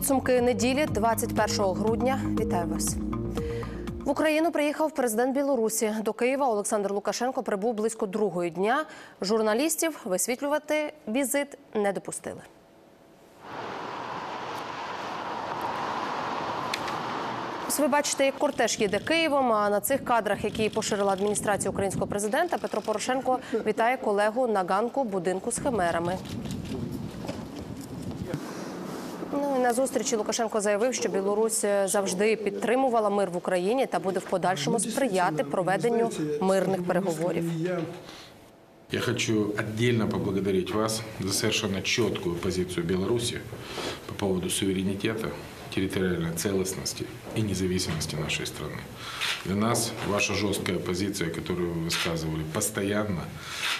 Підсумки неділі 21 грудня. Вітаю вас. В Україну приїхав президент Білорусі. До Києва Олександр Лукашенко прибув близько другої дня. Журналістів висвітлювати візит не допустили. Ось ви бачите, як кортеж їде Києвом. А на цих кадрах, які поширила адміністрація українського президента, Петро Порошенко вітає колегу на ганку будинку з химерами. Ну і на зустрічі Лукашенко заявив, що Білорусь завжди підтримувала мир в Україні та буде в подальшому сприяти проведенню мирних переговорів. Я хочу отдельно поблагодарить вас за совершенно четкую позицию Беларуси по поводу суверенитета, территориальной целостности и независимости нашей страны. Для нас ваша жесткая позиция, которую вы высказывали постоянно,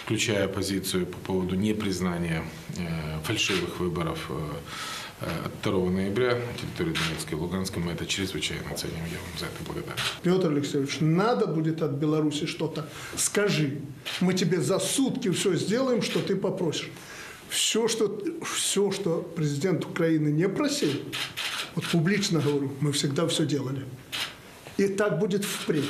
включая позицию по поводу непризнания э, фальшивых выборов э, э, от 2 ноября на территории Донецкой и Луганской, мы это чрезвычайно ценим. Я вам за это благодарен. Петр Алексеевич, надо будет от Беларуси что-то, скажи. Мы тебе за сутки все сделаем, что ты попросишь. Все, что, все, что президент Украины не просил, вот публично говорю, мы всегда все делали. И так будет впредь.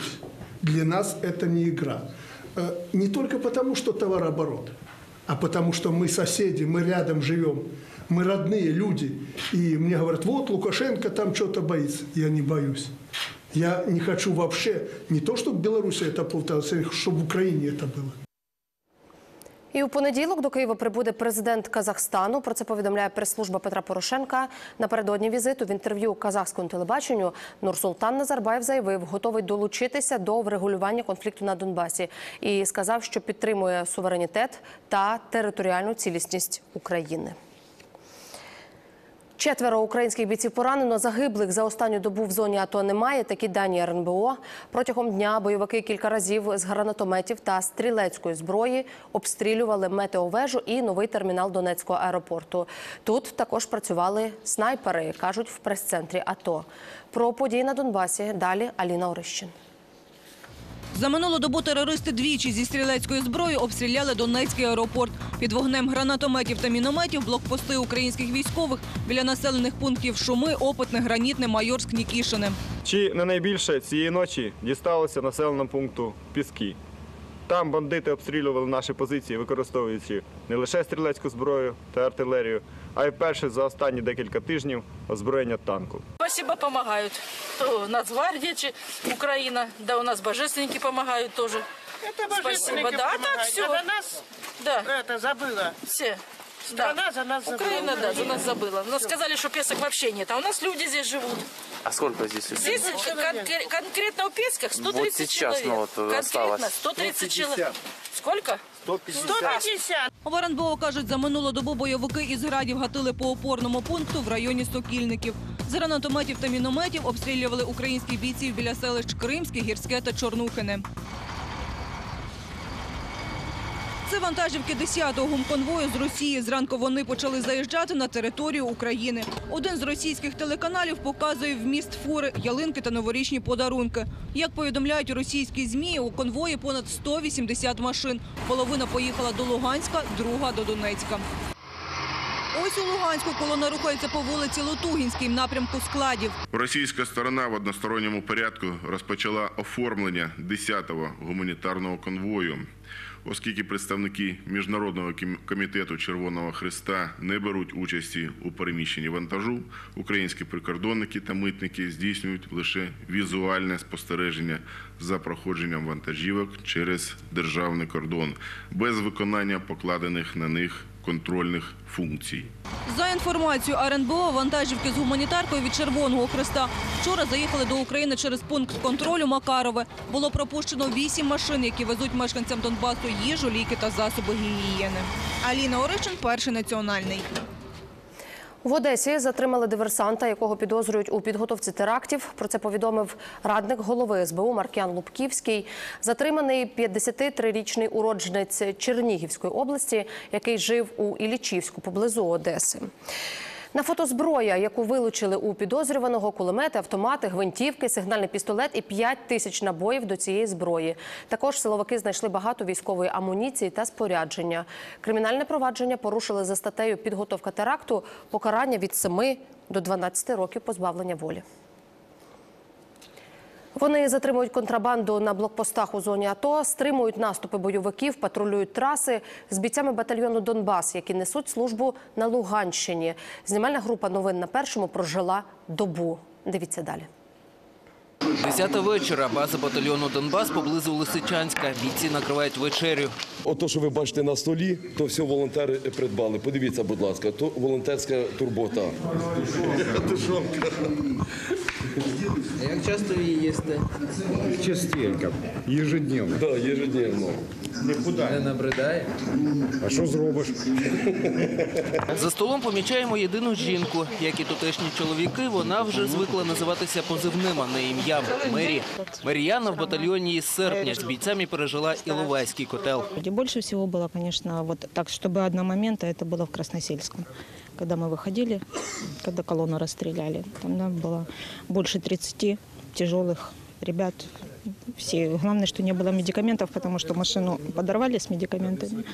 Для нас это не игра. Э, Не только потому, что товарооборот, а потому что мы соседи, мы рядом живем, мы родные люди. И мне говорят, вот Лукашенко там что-то боится. Я не боюсь. Я не хочу вообще, не то, чтобы в Беларуси это повторилось, а чтобы в Украине это было. І у понеділок до Києва прибуде президент Казахстану. Про це повідомляє прес-служба Петра Порошенка. Напередодні візиту в інтерв'ю казахському телебаченню Нурсултан Назарбаєв заявив, готовий долучитися до врегулювання конфлікту на Донбасі і сказав, що підтримує суверенітет та територіальну цілісність України. Четверо українських бійців поранено, загиблих за останню добу в зоні АТО немає. Такі дані РНБО. Протягом дня бойовики кілька разів з гранатометів та стрілецької зброї обстрілювали метеовежу і новий термінал Донецького аеропорту. Тут також працювали снайпери, кажуть в прес-центрі АТО. Про події на Донбасі далі Аліна Орищин. За минулу добу терористи двічі зі стрілецької зброї обстріляли Донецький аеропорт. Під вогнем гранатометів та мінометів блокпости українських військових біля населених пунктів Шуми, Опитне, Гранітне, Майорськ, Нікішине. Чи не найбільше цієї ночі дісталося населеному пункту Піски. Там бандити обстрілювали наші позиції, використовуючи не лише стрілецьку зброю та артилерію, а й вперше за останні декілька тижнів озброєння танку. Спасибо, помогают. То Нацгвардия, чи- Украина, да у нас божественники помогают тоже. Это Спасибо. божественники Да, помогают. так всё. А за нас Да, это забыла. все. Страна да. за нас забыла. Украина, да, за нас забыла. Нам сказали, что песок вообще нет, а у нас люди здесь живут. А сколько здесь? людей? Здесь конкре- конкретно у Песках 130 Вот сейчас, человек. ну, вот, конкретно осталось. 130 человек. Сколько? 150. В РНБО кажуть, за минулу добу бойовики із градів гатили по опорному пункту в районі Сокільників. З гранатометів та мінометів обстрілювали українських бійців біля селищ Кримське, Гірське та Чорнухине. Це вантажівки 10-го гумконвою з Росії. Зранку вони почали заїжджати на територію України. Один з російських телеканалів показує вміст фури, ялинки та новорічні подарунки. Як повідомляють російські ЗМІ, у конвої понад 180 машин. Половина поїхала до Луганська, друга до Донецька. Ось у Луганську колона рухається по вулиці Лотугінській в напрямку складів. Російська сторона в односторонньому порядку розпочала оформлення 10-го гуманітарного конвою. Оскільки представники Міжнародного комітету Червоного Христа не беруть участі у переміщенні вантажу, українські прикордонники та митники здійснюють лише візуальне спостереження за проходженням вантажівок через державний кордон без виконання покладених на них контрольних функцій. За інформацією РНБО, вантажівки з гуманітаркою від Червоного Христа вчора заїхали до України через пункт контролю Макарове. Було пропущено вісім машин, які везуть мешканцям Донбасу їжу, ліки та засоби гігієни. Аліна Оричин, перший національний. В Одесі затримали диверсанта, якого підозрюють у підготовці терактів. Про це повідомив радник голови СБУ Маркіан Лубківський. Затриманий 53-річний уродженець Чернігівської області, який жив у Ілічівську поблизу Одеси. На фото зброя, яку вилучили у підозрюваного, кулемети, автомати, гвинтівки, сигнальний пістолет і 5 тисяч набоїв до цієї зброї. Також силовики знайшли багато військової амуніції та спорядження. Кримінальне провадження порушили за статтею підготовка теракту, покарання від 7 до 12 років позбавлення волі. Вони затримують контрабанду на блокпостах у зоні АТО, стримують наступи бойовиків, патрулюють траси з бійцями батальйону Донбас, які несуть службу на Луганщині. Знімальна група новин на першому прожила добу. Дивіться далі. Десята вечора. База батальйону Донбас поблизу Лисичанська. Бійці накривають вечерю. Ото, що ви бачите на столі, то все волонтери придбали. Подивіться, будь ласка, то волонтерська турбота. Як часто її їсте? Частенько, ежедневно. Да, ежедневно. Не набридає? А що зробиш? За столом помічаємо єдину жінку. Як і тутешні чоловіки, вона вже звикла називатися позивним, а не ім'ям. Мері. Мар'яна в батальйоні із серпня з бійцями пережила Іловайський котел. Больше всего было, конечно, вот так, чтобы одномоментно, это было в Красносельском. Когда мы выходили, когда колонну расстреляли, там да, было больше 30 тяжелых ребят. Все. Главное, что не было медикаментов, потому что машину подорвали с медикаментами.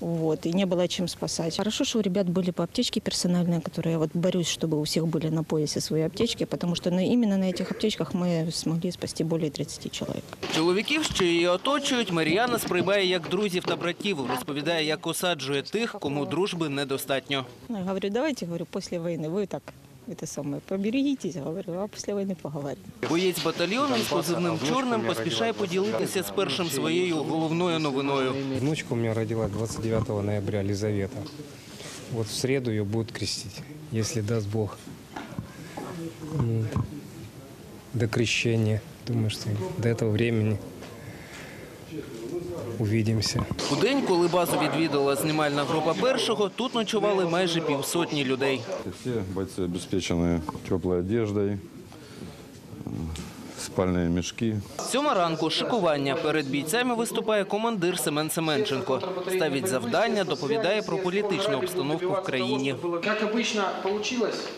Вот, и не было чем спасать. Хорошо, что у ребят были по аптечке персональные, которые я вот борюсь, чтобы у всех были на поясе свои аптечки, потому что на- именно на этих аптечках мы смогли спасти более 30 человек. Чоловіків, що її оточують, Мар'яна сприймає як друзів та братів. Розповідає, як осаджує тих, кому дружби недостатньо. Ну, Я говорю, давайте, говорю, после войны вы так, это самое, поберегитесь, говорю, а после войны поговорим. Боєць батальйону з позивним чорним поспішає поділитися з першим своєю головною новиною. Внучка у меня родила 29 ноября, Лизавета. Вот в среду ее будут крестить, если даст Бог. М, До крещения. Думаю, что до этого времени увидимся. У день, коли базу відвідала знімальна група першого, тут ночували майже півсотні людей. Все бойцы обеспечены теплой одеждой, э, спальные мешки. Сьома ранку шикування. Перед бійцями виступає командир Семен Семенченко. Ставить завдання, доповідає про політичну обстановку в країні. Как обычно получилось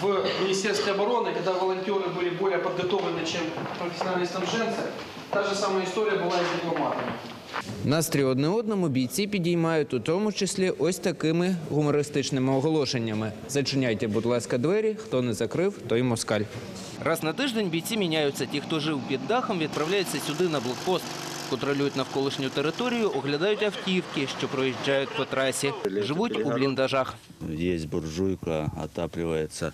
в Министерстве обороны, когда волонтеры были более подготовлены, чем профессиональные снабженцы, та же самая история была и с дипломатами. Настрій одне одному бійці підіймають, у тому числі ось такими гумористичними оголошеннями. Зачиняйте, будь ласка, двері. Хто не закрив, той москаль. Раз на тиждень бійці міняються. Ті, хто жив під дахом, відправляються сюди на блокпост. Контролюють навколишню територію, оглядають автівки, що проїжджають по трасі. Живуть у бліндажах. Есть буржуйка, отапливается.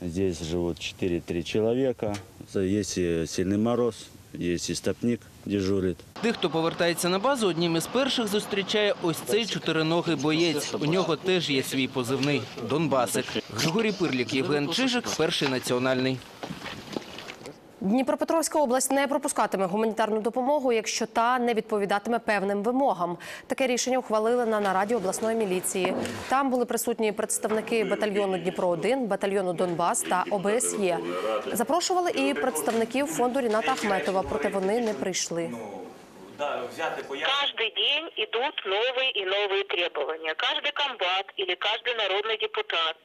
Здесь живут 4-3 человека. Есть и сильный мороз, есть и стопник дежурит. Тих, хто повертається на базу, одним із перших зустрічає ось цей чотириногий боєць. У нього теж є свій позивний – Донбасик. Григорій Пирлік, Євген Чижик, перший національний. Дніпропетровська область не пропускатиме гуманітарну допомогу, якщо та не відповідатиме певним вимогам. Таке рішення ухвалили на нараді обласної міліції. Там були присутні представники батальйону Дніпро 1 батальйону Донбас та ОБСЄ. Запрошували і представників фонду Ріната Ахметова, проте вони не прийшли. Каждый день идут новые и новые требования. Каждый комбат или каждый народный депутат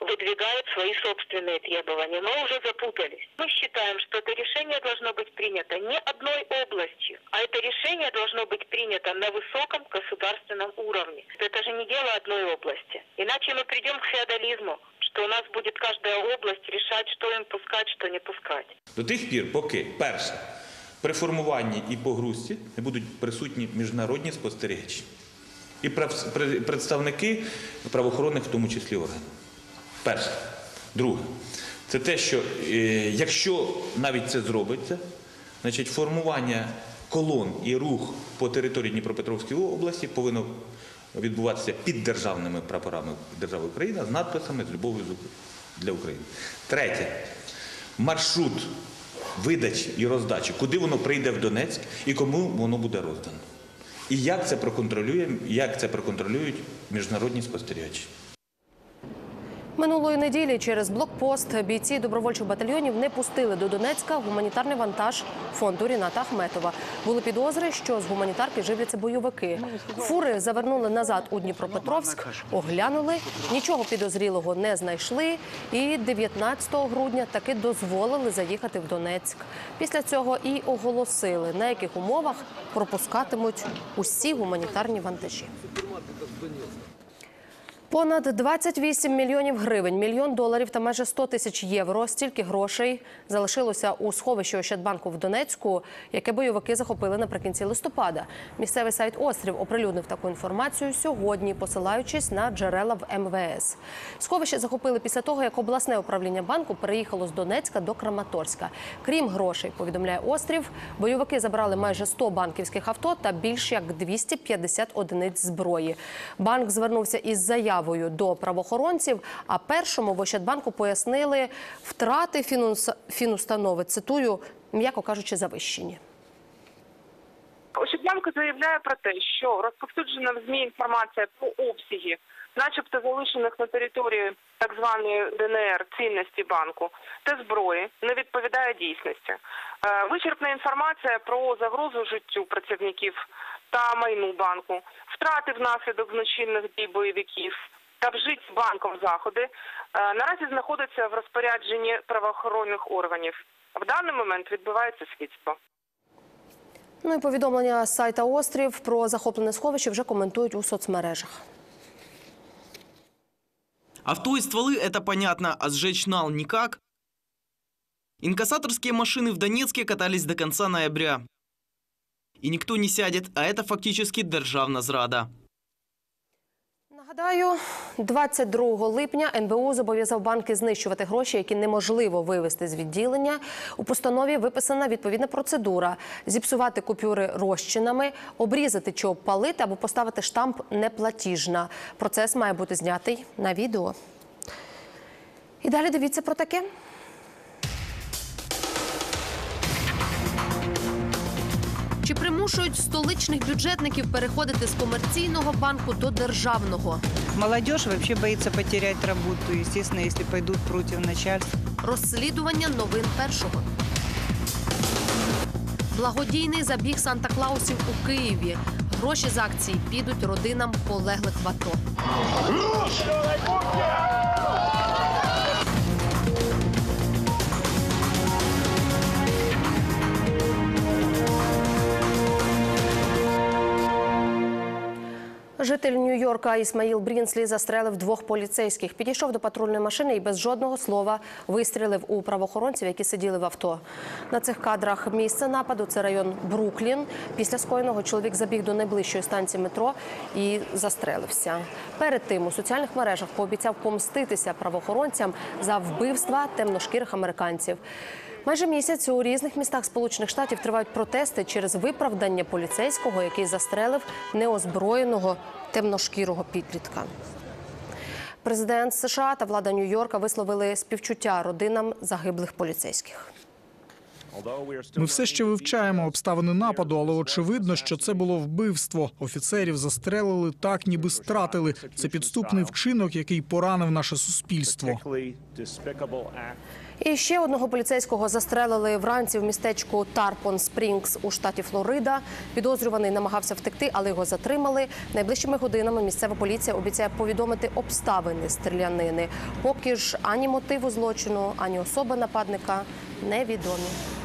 выдвигает свои собственные требования. Мы уже запутались. Мы считаем, что это решение должно быть принято не одной областью, а это решение должно быть принято на высоком государственном уровне. Это же не дело одной области. Иначе мы придем к феодализму, что у нас будет каждая область решать, что им пускать, что не пускать. До тих пір, поки перше при формуванні і погрузці не будуть присутні міжнародні спостерігачі і прав- при- представники правоохоронних, в тому числі органів. Перше. Друге, це те, що е, якщо навіть це зробиться, значить формування колон і рух по території Дніпропетровської області повинно відбуватися під державними прапорами держави Україна з надписами з любов'ю для України. Третє. Маршрут видачі і роздачі, куди воно прийде в Донецьк і кому воно буде роздано. І як це проконтролює, як це проконтролюють міжнародні спостерігачі. Минулої неділі через блокпост бійці добровольчих батальйонів не пустили до Донецька гуманітарний вантаж фонду Ріната Ахметова. Були підозри, що з гуманітарки живляться бойовики. Фури завернули назад у Дніпропетровськ, оглянули, нічого підозрілого не знайшли. І 19 грудня таки дозволили заїхати в Донецьк. Після цього і оголосили, на яких умовах пропускатимуть усі гуманітарні вантажі. Понад 28 мільйонів гривень, мільйон доларів та майже 100 тисяч євро. Стільки грошей залишилося у сховищі Ощадбанку в Донецьку, яке бойовики захопили наприкінці листопада. Місцевий сайт Острів оприлюднив таку інформацію сьогодні, посилаючись на джерела в МВС. Сховище захопили після того, як обласне управління банку переїхало з Донецька до Краматорська. Крім грошей, повідомляє Острів, бойовики забрали майже 100 банківських авто та більш як 250 одиниць зброї. Банк звернувся із заявою до правоохоронців. А першому в Ощадбанку пояснили втрати фінус- фінустанови. Цитую, м'яко кажучи, завищені. Ощадбанк заявляє про те, що розповсюджена в ЗМІ інформація про обсяги, начебто залишених на території так званої ДНР цінності банку та зброї, не відповідає дійсності. Е, Вичерпна інформація про загрозу життю працівників та майну банку, втрати внаслідок злочинних дій бойовиків та вжиті банком заходи е, наразі знаходяться в розпорядженні правоохоронних органів. В даний момент відбувається слідство. Ну і повідомлення з сайта Острів про захоплене сховище вже коментують у соцмережах. Авто и стволы – это понятно, а сжечь нал никак. Инкассаторские машины в Донецке катались до конца ноября. И никто не сядет, а это фактически державна зрада. Нагадаю, 22 липня НБУ зобов'язав банки знищувати гроші, які неможливо вивести з відділення. У постанові виписана відповідна процедура: зіпсувати купюри розчинами, обрізати чи обпалити або поставити штамп неплатіжна. Процес має бути знятий на відео. І далі дивіться про таке. Чи примушують столичних бюджетників переходити з комерційного банку до державного? Молодежь вообще боится потерять работу, естественно, если пойдут против начальства. Розслідування новин першого. Благодійний забіг Санта-Клаусів у Києві. Гроші з акції підуть родинам полеглих в АТО. Житель Нью-Йорка Ісмаїл Брінслі застрелив двох поліцейських. Підійшов до патрульної машини і без жодного слова вистрілив у правоохоронців, які сиділи в авто. На цих кадрах місце нападу це район Бруклін. Після скоєного чоловік забіг до найближчої станції метро і застрелився. Перед тим у соціальних мережах пообіцяв помститися правоохоронцям за вбивства темношкірих американців. Майже місяць у різних містах Сполучених Штатів тривають протести через виправдання поліцейського, який застрелив неозброєного темношкірого підлітка. Президент США та влада Нью-Йорка висловили співчуття родинам загиблих поліцейських. Ми все ще вивчаємо обставини нападу, але очевидно, що це було вбивство. Офіцерів застрелили так, ніби стратили. Це підступний вчинок, який поранив наше суспільство. І ще одного поліцейського застрелили вранці в містечку Тарпон Спрінгс у штаті Флорида. Підозрюваний намагався втекти, але його затримали. Найближчими годинами місцева поліція обіцяє повідомити обставини стрілянини. Поки ж ані мотиву злочину, ані особи нападника невідомі.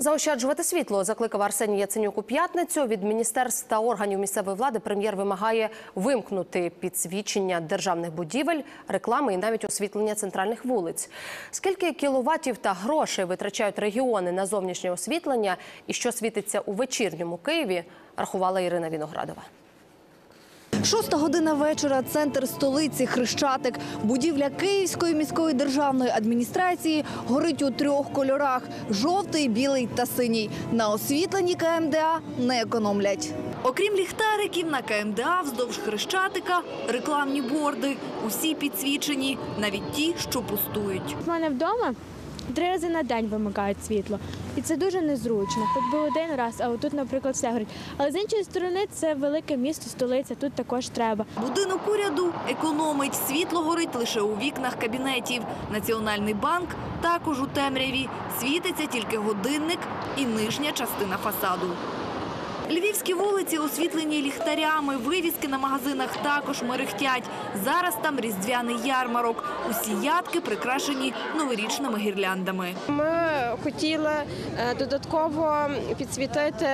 Заощаджувати світло закликав Арсеній Яценюк у п'ятницю. Від міністерств та органів місцевої влади прем'єр вимагає вимкнути підсвічення державних будівель, реклами і навіть освітлення центральних вулиць. Скільки кіловатів та грошей витрачають регіони на зовнішнє освітлення і що світиться у вечірньому Києві, рахувала Ірина Віноградова. Шоста година вечора. Центр столиці Хрещатик. Будівля Київської міської державної адміністрації горить у трьох кольорах: жовтий, білий та синій. На освітленні КМДА не економлять. Окрім ліхтариків, на КМДА вздовж Хрещатика рекламні борди. Усі підсвічені, навіть ті, що пустують. У мене вдома три рази на день вимикають світло. І це дуже незручно. Тут був один раз, а отут, наприклад, все горить. Але з іншої сторони, це велике місто, столиця, тут також треба. Будинок уряду економить. Світло горить лише у вікнах кабінетів. Національний банк також у темряві. Світиться тільки годинник і нижня частина фасаду. Львівські вулиці освітлені ліхтарями, вивіски на магазинах також мерехтять. Зараз там різдвяний ярмарок. Усі ядки прикрашені новорічними гірляндами. Ми хотіли е, додатково підсвітити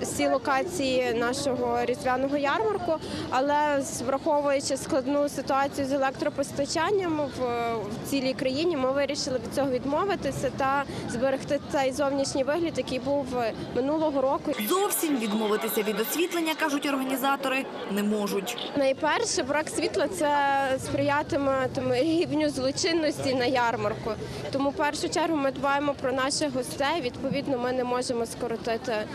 всі локації нашого різдвяного ярмарку, але враховуючи складну ситуацію з електропостачанням в, цілій країні, ми вирішили від цього відмовитися та зберегти цей зовнішній вигляд, який був минулого року. Зовсім відмовитися від освітлення, кажуть організатори, не можуть. Найперше, брак світла це сприятиме тому, рівню злочинності на ярмарку. Тому в першу чергу ми дбаємо про наших гостей. Відповідно, ми не можемо скоротити е,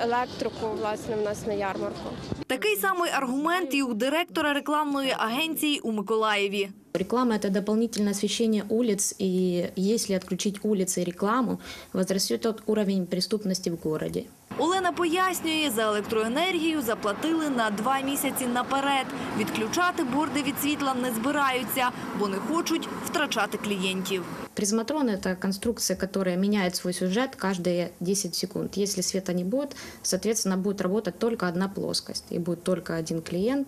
електрику власне в нас на ярмарку. Такий самий аргумент і у директора рекламної агенції у Миколаєві. Реклама – это дополнительное освещение улиц, и если отключить улицы и рекламу, возрастет тот уровень преступности в городе. Олена пояснює, за електроенергію заплатили на два місяці наперед. Відключати борди від світла не збираються, бо не хочуть втрачати клієнтів. Призматрон – это конструкция, которая меняет свой сюжет каждые 10 секунд. Если света не будет, соответственно, будет работать только одна плоскость, и будет только один клиент.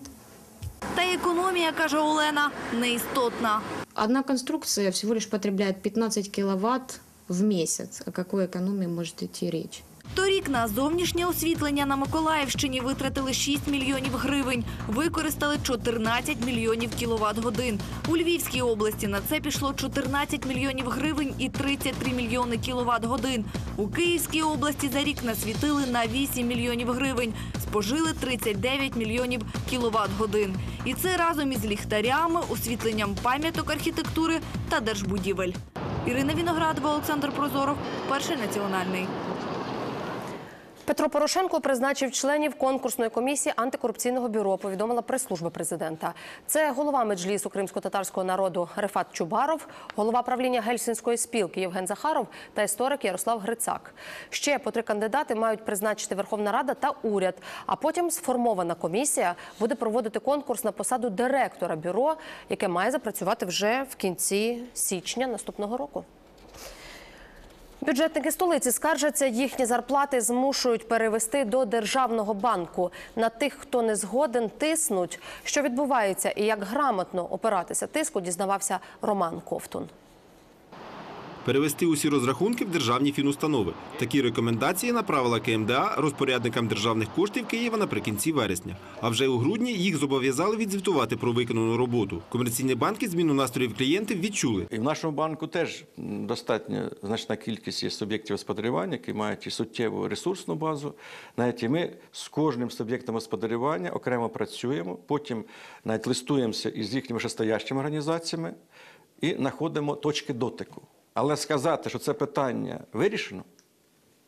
Та й економія, каже Олена, неістотна. Одна конструкция всего лишь потребляет 15 киловатт в месяц. О какой экономии может идти речь? Торік на зовнішнє освітлення на Миколаївщині витратили 6 мільйонів гривень, використали 14 мільйонів кіловат-годин. У Львівській області на це пішло 14 мільйонів гривень і 33 мільйони кіловат-годин. У Київській області за рік насвітили на 8 мільйонів гривень, спожили 39 мільйонів кіловат-годин. І це разом із ліхтарями, освітленням пам'яток архітектури та держбудівель. Ірина Віноградова, Олександр Прозоров, перший національний. Петро Порошенко призначив членів конкурсної комісії антикорупційного бюро. Повідомила прес-служба президента. Це голова меджлісу кримсько-татарського народу Рефат Чубаров, голова правління Гельсінської спілки Євген Захаров та історик Ярослав Грицак. Ще по три кандидати мають призначити Верховна Рада та уряд. А потім сформована комісія буде проводити конкурс на посаду директора бюро, яке має запрацювати вже в кінці січня наступного року. Бюджетники столиці скаржаться, їхні зарплати змушують перевести до державного банку. На тих, хто не згоден, тиснуть. Що відбувається і як грамотно опиратися тиску, дізнавався Роман Ковтун. Перевести усі розрахунки в державні фінустанови. Такі рекомендації направила КМДА розпорядникам державних коштів Києва наприкінці вересня. А вже у грудні їх зобов'язали відзвітувати про виконану роботу. Комерційні банки зміну настроїв клієнтів відчули. І в нашому банку теж достатньо значна кількість є суб'єктів господарювання, які мають і суттєву ресурсну базу. Навіть і ми з кожним суб'єктом господарювання окремо працюємо, потім навіть листуємося із їхніми вищестоящими організаціями і знаходимо точки дотику. Але сказати, що це питання вирішено,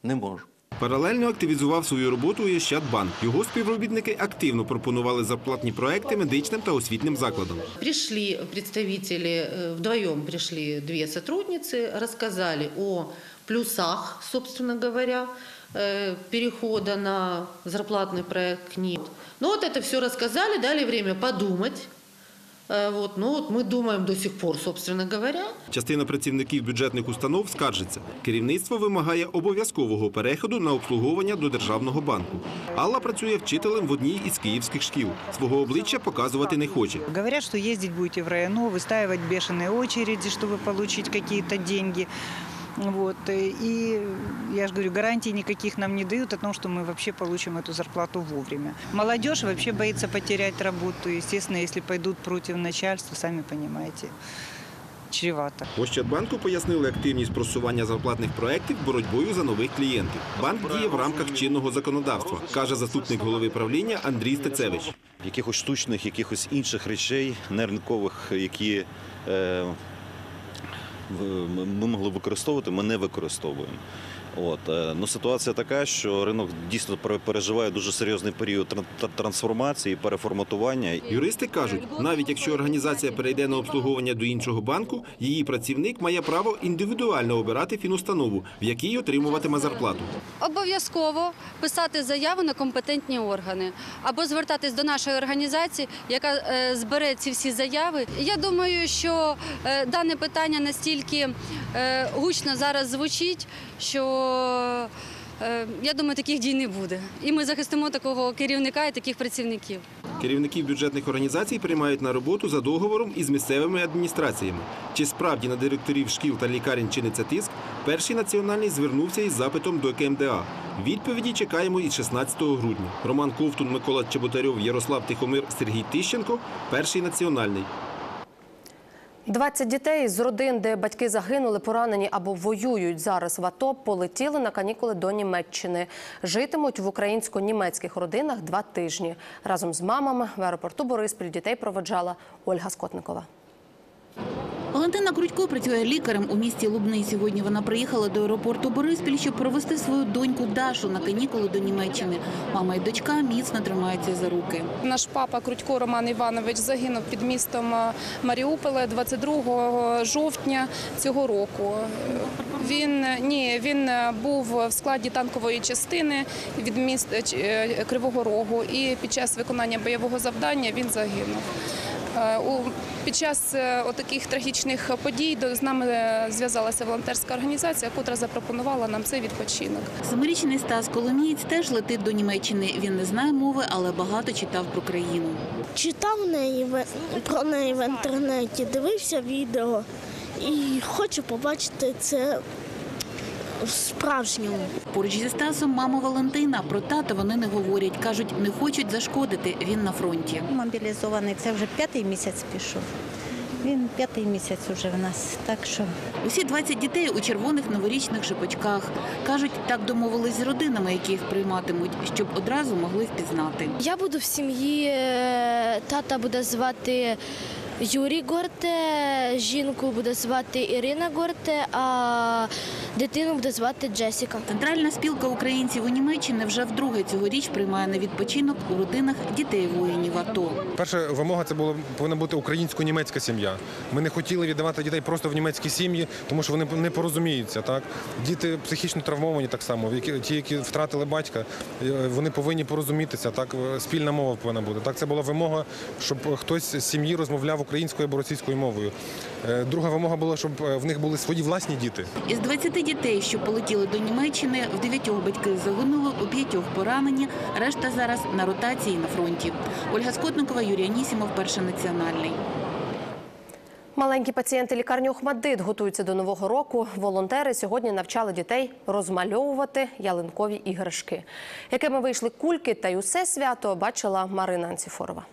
не можу. Паралельно активізував свою роботу і Ощадбанк. Його співробітники активно пропонували зарплатні проекти медичним та освітнім закладам. Пришли представители, э, вдвоем пришли две сотрудницы, рассказали о плюсах, собственно говоря, э, перехода на зарплатный проект к ним. Ну вот это все рассказали, дали время подумать. Э, Вот, ну вот мы думаем до сих пор, собственно говоря. Частина працівників бюджетних установ скаржиться. Керівництво вимагає обов'язкового переходу на обслуговування до державного банку. Алла працює вчителем в одній із київських шкіл. Свого обличчя показувати не хоче. Говорят, что ездить будете в районо, выстаивать бешеные очереди, чтобы получить какие-то деньги. Вот. э, И я же говорю, гарантий никаких нам не дают о том, что мы вообще получим эту зарплату вовремя. Молодежь вообще боится потерять работу. Естественно, если пойдут против начальства, сами понимаете, чревато. В Ощадбанку пояснили активність просування зарплатних проєктів боротьбою за нових клієнтів. Банк діє в рамках чинного законодавства, каже заступник голови правління Андрій Стецевич. Якихось штучних, якихось інших речей, неринкових, які е, в- ми могли використовувати, ми не використовуємо. От е, ну ситуація така, що ринок дійсно пере- переживає дуже серйозний період тран- трансформації, переформатування. Юристи кажуть, навіть якщо організація перейде на обслуговування до іншого банку, її працівник має право індивідуально обирати фінустанову, в якій отримуватиме зарплату. Обов'язково писати заяву на компетентні органи або звертатись до нашої організації, яка е, збере ці всі заяви. Я думаю, що е, дане питання настільки гучно зараз звучить, що е, я думаю, таких дій не буде. І ми захистимо такого керівника і таких працівників. Керівників бюджетних організацій приймають на роботу за договором із місцевими адміністраціями. Чи справді на директорів шкіл та лікарень чиниться тиск? Перший національний звернувся із запитом до КМДА. Відповіді чекаємо із 16 грудня. Роман Ковтун, Микола Чеботарьов, Ярослав Тихомир, Сергій Тищенко. Перший національний. 20 дітей з родин, де батьки загинули, поранені або воюють зараз в АТО, полетіли на канікули до Німеччини. Житимуть в українсько-німецьких родинах два тижні. Разом з мамами в аеропорту Бориспіль дітей проведжала Ольга Скотникова. Валентина Крутько працює лікарем у місті Лубни. Сьогодні вона приїхала до аеропорту Бориспіль, щоб провести свою доньку Дашу на канікули до Німеччини. Мама і дочка міцно тримаються за руки. Наш папа Крутько Роман Іванович загинув під містом е, Маріуполе 22 жовтня цього року. Він ні, він е, був в складі танкової частини від міста е, Кривого Рогу, і під час виконання бойового завдання він загинув. Е, під час е, отаких трагічних подій до з нами е, зв'язалася волонтерська організація, яка запропонувала нам цей відпочинок. Семирічний Стас Коломієць теж летить до Німеччини. Він не знає мови, але багато читав про країну. Читав неї про неї в інтернеті, дивився відео і хочу побачити це справжньому. Поруч зі Стасом мама Валентина. Про тата вони не говорять. Кажуть, не хочуть зашкодити. Він на фронті. Мобілізований, це вже п'ятий місяць пішов. Він п'ятий місяць уже в нас, так що Усі 20 дітей у червоних новорічних шипачках. Кажуть, так домовились з родинами, які їх прийматимуть, щоб одразу могли впізнати. Я буду в сім'ї. е, Тата буде звати Юрій Горте, жінку буде звати Ірина Горте, а дитину буде звати Джесіка. Центральна спілка українців у Німеччині вже вдруге цьогоріч приймає на відпочинок у родинах дітей воїнів АТО. Перша вимога це було повинна бути українсько-німецька сім'я. Ми не хотіли віддавати дітей просто в німецькі сім'ї, тому що вони не порозуміються. Так діти психічно травмовані так само. які- Ті, які втратили батька, е, вони повинні порозумітися. Так спільна мова повинна бути. Так це була вимога, щоб хтось з сім'ї розмовляв українською або російською мовою. Е, Друга вимога була, щоб е, в них були свої власні діти. Із 20 дітей, що полетіли до Німеччини, в дев'ятьох батьки загинули, у п'ятьох поранені. Решта зараз на ротації на фронті. Ольга Скотникова, Юрій Анісімов, перший національний. Маленькі пацієнти лікарні Охмадит готуються до нового року. Волонтери сьогодні навчали дітей розмальовувати ялинкові іграшки. Якими вийшли кульки та й усе свято бачила Марина Анціфорова.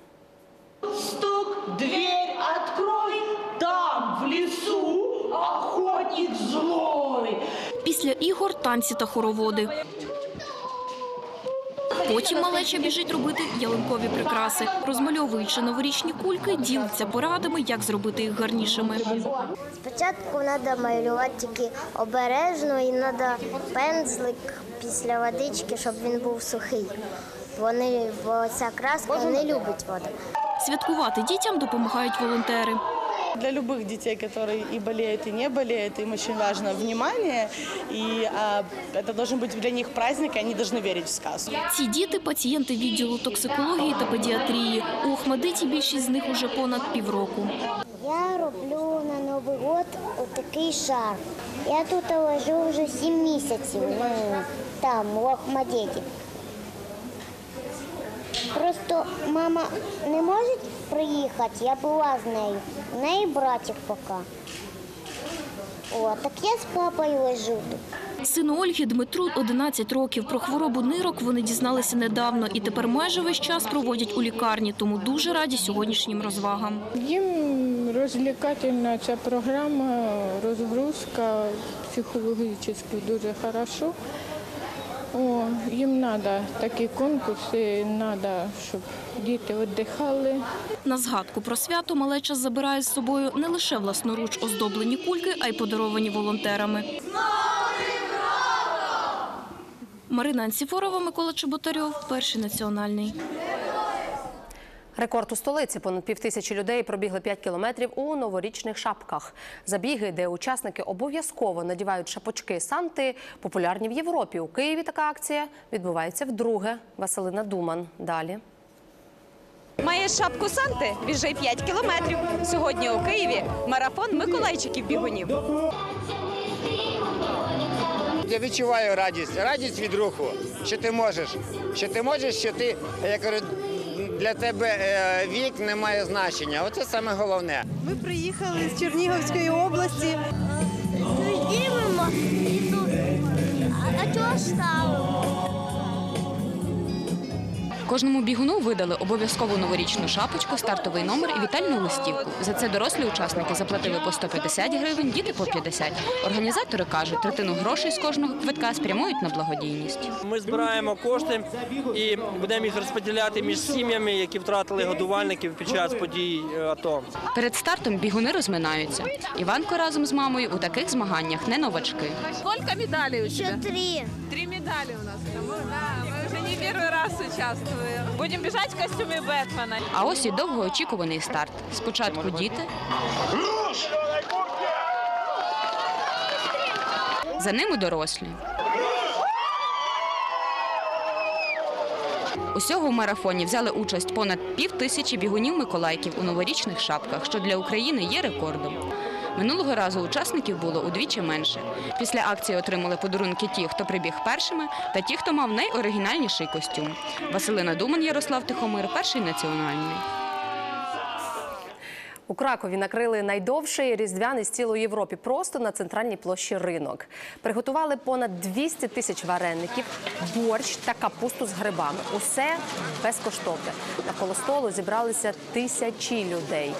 Стук, дверь открой, там, в лесу, охотник злой. Після ігор танці та хороводи. Потім малеча біжить робити ялинкові прикраси. Розмальовуючи новорічні кульки, ділиться порадами, як зробити їх гарнішими. Спочатку треба малювати тільки обережно і треба пензлик після водички, щоб він був сухий. Вони, бо ця краска не любить воду. Святкувати дітям допомагають волонтери. Для любых детей, которые и болеют, и не болеют, им очень важно внимание, и а, это должен быть для них праздник, и они должны верить в сказку. Ці діти пацієнти відділу токсикології та педіатрії. У Охмадиті більшість з них уже понад півроку. Я роблю на Новий год отакий шар. Я тут ложу вже 7 місяців, ну, там, в Охмадіті. Просто мама не може приїхати, я була з нею. У неї братик поки. О, так я з папою лежу тут. Сину Ольги Дмитру 11 років. Про хворобу нирок вони дізналися недавно і тепер майже весь час проводять у лікарні, тому дуже раді сьогоднішнім розвагам. Їм розвлекательна ця програма, розгрузка психологічно дуже хорошо. О, їм треба такі конкурси, треба, щоб діти віддихали. На згадку про свято малеча забирає з собою не лише власноруч оздоблені кульки, а й подаровані волонтерами. Марина Анціфорова, Микола Чеботарьов, перший національний. Рекорд у столиці. Понад півтисячі людей пробігли 5 кілометрів у новорічних шапках. Забіги, де учасники обов'язково надівають шапочки Санти, популярні в Європі. У Києві така акція відбувається вдруге. Василина Думан. Далі. Маєш шапку Санти? Біжи 5 кілометрів. Сьогодні у Києві марафон Миколайчиків бігунів. Я відчуваю радість, радість від руху, що ти можеш, що ти можеш, що ти, я кажу, для тебе е, вік не має значення. Оце саме головне. Ми приїхали з Чернігівської області. Дивимо і. А чого стало? Кожному бігуну видали обов'язкову новорічну шапочку, стартовий номер і вітальну листівку. За це дорослі учасники заплатили по 150 гривень, діти по 50. Організатори кажуть, третину грошей з кожного квитка спрямують на благодійність. Ми збираємо кошти і будемо їх розподіляти між сім'ями, які втратили годувальників під час подій е, АТО. Перед стартом бігуни розминаються. Іванко разом з мамою у таких змаганнях не новачки. Сколько медалей у Ще три. Три медали у нас. Первый раз участвуем. Будем бежать в костюме Бэтмена. А ось і довгоочікуваний старт. Спочатку діти. За ними дорослі. Усього в марафоні взяли участь понад пів тисячі бігунів-миколайків у новорічних шапках, що для України є рекордом. Минулого разу учасників було удвічі менше. Після акції отримали подарунки ті, хто прибіг першими, та ті, хто мав найоригінальніший костюм. Василина Думан, Ярослав Тихомир, перший національний. У Кракові накрили найдовший різдвяний стіл у Європі просто на центральній площі ринок. Приготували понад 200 тисяч вареників, борщ та капусту з грибами. Усе безкоштовне. Навколо столу зібралися тисячі людей.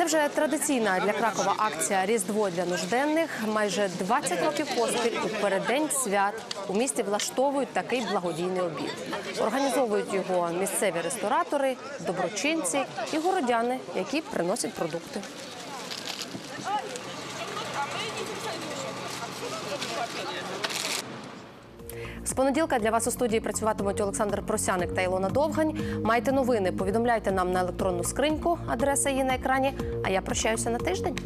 Це вже традиційна для Кракова акція Різдво для нужденних. Майже 20 років поспіль у переддень свят у місті влаштовують такий благодійний обід. Організовують його місцеві ресторатори, доброчинці і городяни, які приносять продукти. З понеділка для вас у студії працюватимуть Олександр Просяник та Ілона Довгань. Майте новини, повідомляйте нам на електронну скриньку. Адреса її на екрані. А я прощаюся на тиждень.